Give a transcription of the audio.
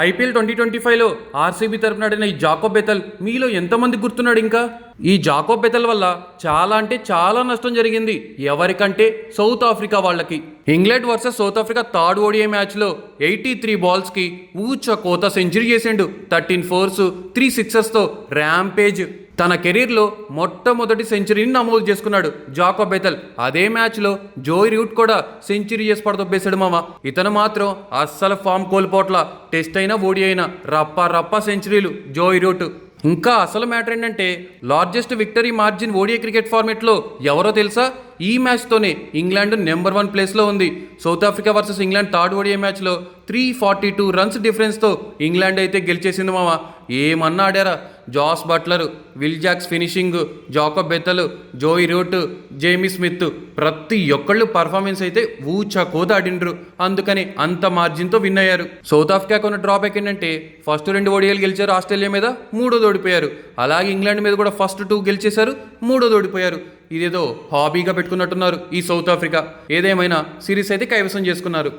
IPL twenty twenty ఫైవ్లో RCB తరపున ఆడిన ఈ జాకోబ్ బెతల్ మీలో ఎంతమంది గుర్తున్నాడు ఇంకా? ఈ జాకోబ్ బెతల్ వల్ల చాలా అంటే చాలా నష్టం జరిగింది. ఎవరికంటే సౌత్ ఆఫ్రికా వాళ్ళకి. England versus South Africa third ODI మ్యాచ్లో ఎయిటీ త్రీ బాల్స్కి ఊచ కోత సెంచరీ చేసిండు. థర్టీన్ ఫోర్స్ త్రీ సిక్సెస్తో ర్యాంపేజ్. తన కెరీర్లో మొట్టమొదటి సెంచరీని నమోదు చేసుకున్నాడు జాకో బెతల్ అదే మ్యాచ్లో జోయ్ రూట్ కూడా సెంచరీ చేసి పడదొబ్బేశాడు మామ. ఇతను మాత్రం అస్సలు ఫామ్ కోల్పోట్ల. టెస్ట్ అయినా ఓడి అయినా రప్ప రప్ప సెంచరీలు జోయ్ రూట్. ఇంకా అసలు మ్యాటర్ ఏంటంటే largest victory margin ODI cricket ఫార్మేట్లో ఎవరో తెలుసా? ఈ మ్యాచ్తోనే ఇంగ్లాండ్ నెంబర్ వన్ ప్లేస్లో ఉంది. South Africa versus England third ODI మ్యాచ్లో త్రీ ఫార్టీ టూ రన్స్ డిఫరెన్స్తో ఇంగ్లాండ్ అయితే గెలిచేసింది మామ. ఏమన్నా ఆడారా? Jos Buttler Will Jacks finishing Jacob Bethell Joe Root Jamie Smith ప్రతి ఒక్కళ్ళు పర్ఫార్మెన్స్ అయితే ఊచా కోత ఆడిండ్రు. అందుకని అంత మార్జిన్తో విన్ అయ్యారు. సౌత్ ఆఫ్రికాకు ఉన్న డ్రాబ్యాక్ ఏంటంటే ఫస్ట్ రెండు ఓడియాలు గెలిచారు ఆస్ట్రేలియా మీద మూడోది ఓడిపోయారు. అలాగే ఇంగ్లాండ్ మీద కూడా ఫస్ట్ టూ గెలిచేశారు మూడోది ఓడిపోయారు. ఇదేదో హాబీగా పెట్టుకున్నట్టున్నారు ఈ సౌత్ ఆఫ్రికా. ఏదేమైనా సిరీస్ అయితే కైవసం చేసుకున్నారు.